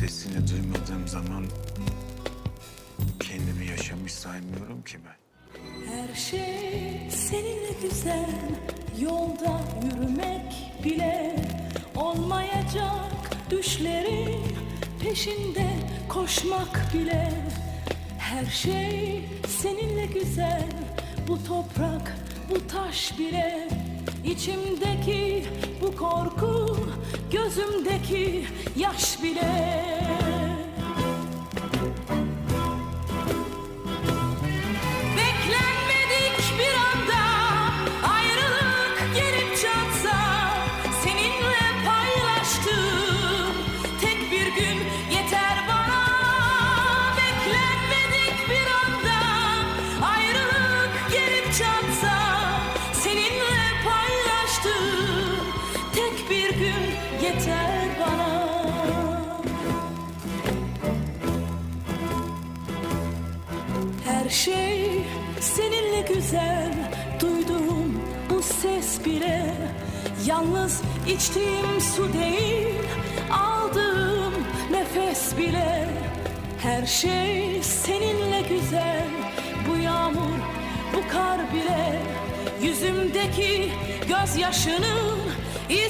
sesini duymadığım zaman kendimi yaşamış saymıyorum ki ben. Her şey seninle güzel Yolda yürümek bile Olmayacak düşlerin Peşinde koşmak bile. Her şey seninle güzel Bu toprak, bu taş bile. İçimdeki bu korku Gözümdeki yaş bile Seninle paylaştığım tek bir gün yeter bana. Her şey seninle güzel. Duyduğum bu ses bile Yalnız içtiğim su değil Aldığım nefes bile. Her şey seninle güzel gözyaşının izleri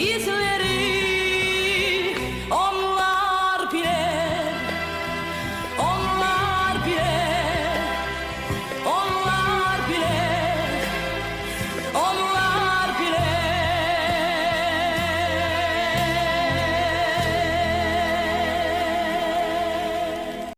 izleri. Onlar bile